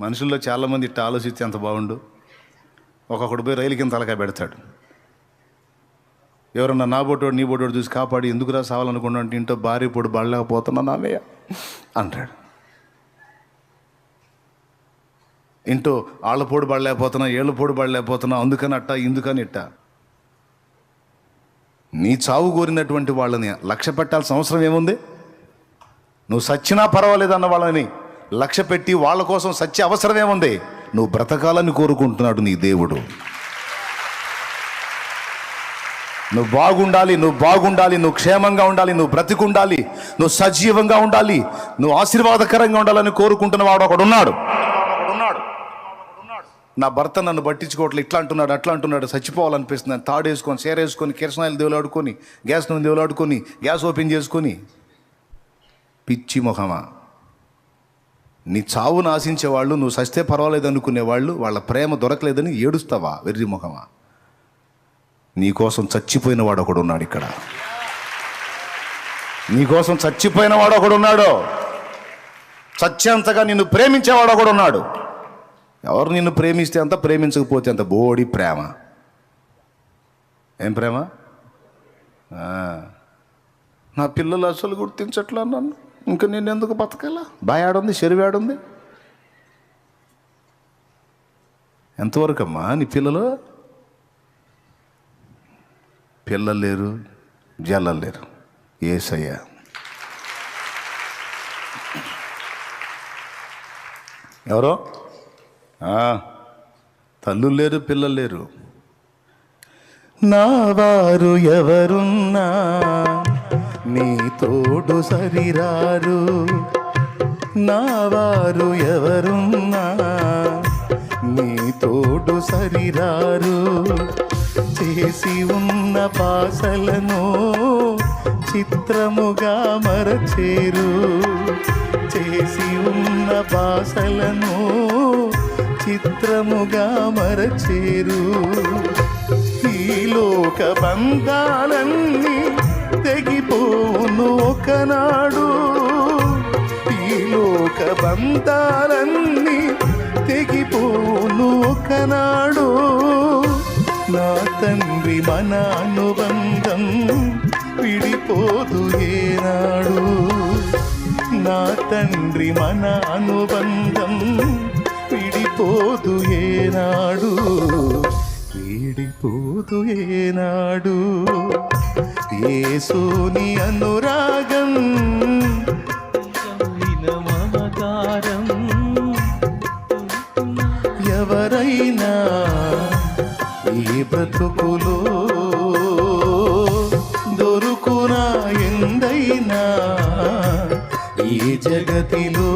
మనుషుల్లో చాలామంది ఇట్ట ఆలోచిస్తే ఎంత బాగుండు. ఒక్కొక్కడు పోయి రైలు కింద తలకాయ పెడతాడు. ఎవరన్నా నా బొట్టోడు నీ బొట్టోడు చూసి కాపాడి ఎందుకురా సావాలనుకున్నా అంటే ఇంట్లో భార్య పొడి పడలేకపోతున్నా నాన్నయ్య అంటాడు. ఇంటో ఆళ్ళ పొడి పడలేకపోతున్నా ఏళ్ళ పొడి పడలేకపోతున్నా అందుకని అట్ట ఇందుకని ఇట్ట. నీ చావు కోరినటువంటి వాళ్ళని లక్ష్య పెట్టాల్సిన అవసరం ఏముంది? నువ్వు సచ్చినా పర్వాలేదన్న వాళ్ళని లక్ష్య పెట్టి వాళ్ళ కోసం సత్య అవసరం ఏముంది నువ్వు బ్రతకాలని కోరుకుంటున్నాడు నీ దేవుడు. నువ్వు బాగుండాలి నువ్వు బాగుండాలి నువ్వు క్షేమంగా ఉండాలి నువ్వు బ్రతికుండాలి నువ్వు సజీవంగా ఉండాలి నువ్వు ఆశీర్వాదకరంగా ఉండాలని కోరుకుంటున్న వాడు ఒకడు ఉన్నాడు. నా భర్త నన్ను పట్టించుకోవట్లేదు ఇట్లా అంటున్నాడు అట్లా అంటున్నాడు చచ్చిపోవాలనిపిస్తుంది. తాడేసుకొని తాడు వేసుకొని కిరసనాయిలు దేవులాడుకొని గ్యాస్ నూనె దేవులాడుకొని గ్యాస్ ఓపెన్ చేసుకొని పిచ్చి మొహమా? నీ చావును ఆశించే వాళ్ళు నువ్వు సస్తే పర్వాలేదు అనుకునే వాళ్ళు వాళ్ళ ప్రేమ దొరకలేదని ఏడుస్తావా వెర్రి ముఖమా నీకోసం చచ్చిపోయిన వాడు ఒకడు ఉన్నాడు ఇక్కడ. నీకోసం చచ్చిపోయిన వాడు ఒకడు ఉన్నాడు. చచ్చేంతగా నిన్ను ప్రేమించేవాడు ఒకడు ఉన్నాడు. ఎవరు నిన్ను ప్రేమిస్తే అంత ప్రేమించకపోతే అంత బోడి ప్రేమ. ఏం ప్రేమ? నా పిల్లలు అసలు గుర్తించట్లా నన్ను? ఇంకా నేను ఎందుకు బతకాలా? బాయాడుంది చెరువాడుంది. ఎంతవరకు అమ్మా నీ పిల్లలు? పిల్లలు లేరు జల్లలు లేరు. ఏసయ్య. ఎవరో? తల్లులు లేరు పిల్లలు లేరు. నా వారు ఎవరున్నా? నీ తోడు సరిరారు. నా వారు ఎవరున్నా నీ తోడు సరిరారు. చేసి ఉన్న పాసలను చిత్రముగా మరచేరు. చేసి ఉన్న పాసలను చిత్రముగా మరచేరు. ఈ లోక బంధాలన్నీ తెగిపోను ఒకనాడు. ఈ లోక బంధాలన్నీ తెగిపోను ఒకనాడు. నా తండ్రి మన అనుబంధం విడిపోదు ఏనాడు. నా తండ్రి మన అనుబంధం విడిపోదు ఏనాడు. విడిపోదు ఏనాడు. యేసుని అనురాగం. మమకారం. ఎవరైనా ఈ బ్రతుకులో దొరుకునా ఎందైనా ఈ జగతిలో?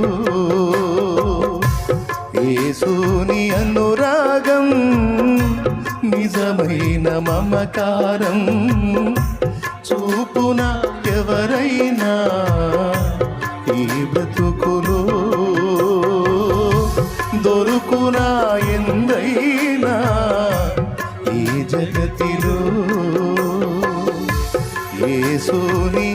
యేసుని అనురాగం నిజమైన మమకారం. చూపున ఎవరైనా ఈ బ్రతుకులో దొరుకునా ఎందైనా ఈ జగతిలో? యేసుని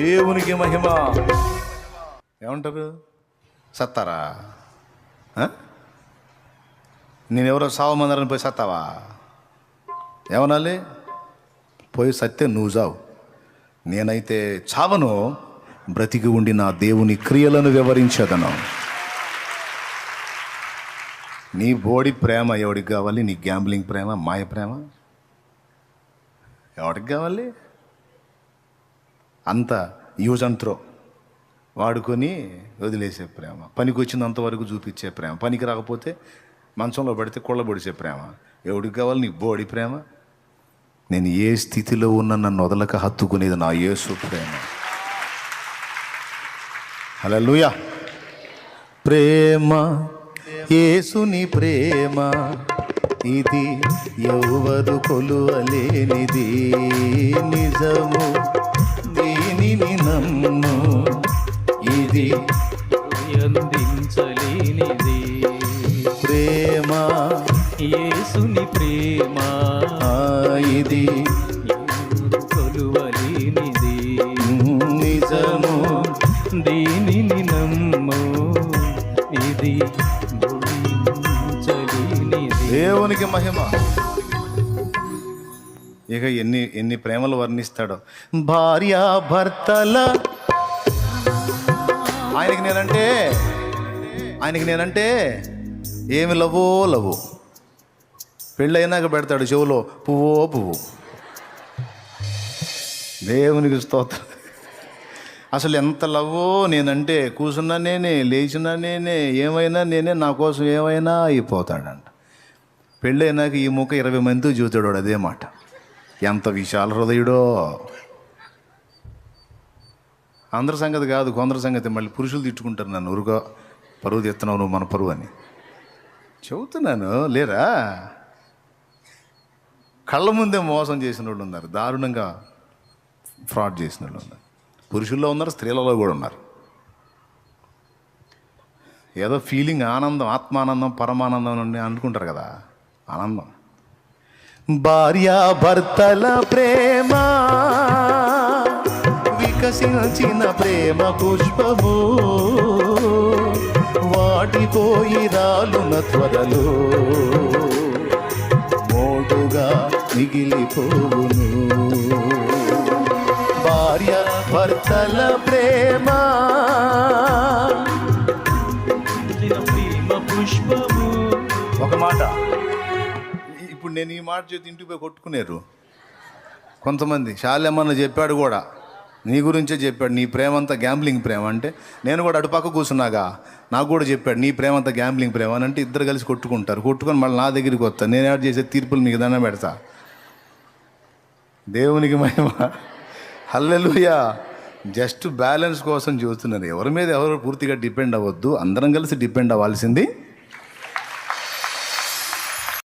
దేవునికి మహిమ. ఏమంటారు? సత్తారా? ఆ? నేనెవరో సావమందరని పోయి సత్తావా? ఏమనాలి? పోయి సత్యం నువ్వు చావు. నేనైతే చావను బ్రతికి ఉండి నా దేవుని క్రియలను వివరించదను నీ బోడి ప్రేమ ఎవడికి కావాలి? నీ గ్యాంబ్లింగ్ ప్రేమ మాయ ప్రేమ? ఎవడికి కావాలి? అంత యూజ్ అండ్ త్రో. వాడుకొని వదిలేసే ప్రేమ. పనికి వచ్చినంత వరకు చూపించే ప్రేమ. పనికి రాకపోతే మంచంలో పడితే కొళ్ళబొడిచే ప్రేమ. ఎవడికి కావాలి? నీ బోడి ప్రేమ? నేను ఏ స్థితిలో ఉన్న నన్ను వదలక హత్తుకునేది నా యేసు ప్రేమ. హల్లెలూయా. ప్రేమ యేసుని ప్రేమ ఇది ఎవరు కొలువలేనిది. నిజము దీనిని నమ్ము ఇది ఇది ఎవరు కొలువలేనిది. నిజము. దీనిని నమ్ము. ఇది దేవునికి మహిమ. ఇక ఎన్ని ఎన్ని ప్రేమలు వర్ణిస్తాడో. భార్య భర్తల ఆయనకి నేనంటే ఆయనకి నేనంటే ఏమి లవో లవు పెళ్ళైనాక పెడతాడు చెవులో పువ్వో పువ్వు. దేవునికి స్తోత్రం. అసలు ఎంత లవ్వో నేనంటే కూర్చున్నా నేనే లేచినా నేనే ఏమైనా నేనే నా కోసం ఏమైనా అయిపోతాడంట. పెళ్ళైనాక ఈ ముఖ ఇరవై మందితో చూతాడు అదే మాట. ఎంత విశాల హృదయుడో. అందరి సంగతి కాదు కొందరి సంగతి. మళ్ళీ పురుషులు తిట్టుకుంటారు నన్ను ఊరుగా పరువు తెస్తున్నావు నువ్వు మన పరువు అని. చెబుతున్నాను లేరా? కళ్ళ ముందే మోసం చేసిన వాళ్ళు ఉన్నారు. దారుణంగా ఫ్రాడ్ చేసిన వాళ్ళు ఉన్నారు. పురుషుల్లో ఉన్నారు స్త్రీలలో కూడా ఉన్నారు. ఏదో ఫీలింగ్ ఆనందం ఆత్మానందం పరమానందం అని అనుకుంటారు కదా ఆనందం. భార్య భర్తల ప్రేమ వికసించిన ప్రేమ పుష్పము వాటిపోయి రాలున త్వరలో మోటుగా మిగిలిపోవును. భార్య భర్తల ప్రేమ. పుష్పము. ఒక మాట. ఇప్పుడు నేను ఈ మాట చేతి ఇంటికి పోయి కొట్టుకునేరు. కొంతమంది. శాలెమ్మన్న చెప్పాడు కూడా. నీ గురించే చెప్పాడు. నీ ప్రేమ అంతా గ్యాంబ్లింగ్ ప్రేమ అంటే నేను కూడా అటుపక్క కూర్చున్నాగా నాకు కూడా చెప్పాడు నీ ప్రేమ అంతా గ్యాంబ్లింగ్ ప్రేమ అని అంటే ఇద్దరు కలిసి కొట్టుకుంటారు. కొట్టుకొని మళ్ళీ నా దగ్గరికి వస్తా నేను యాడ్ చేసే తీర్పులు మీకు దండం పెడతా. దేవునికి మహిమ. హల్లెలుయా జస్ట్ బ్యాలెన్స్ కోసం చూస్తున్నారు. ఎవరి మీద ఎవరు పూర్తిగా డిపెండ్ అవ్వద్దు అందరం కలిసి డిపెండ్ అవ్వాల్సింది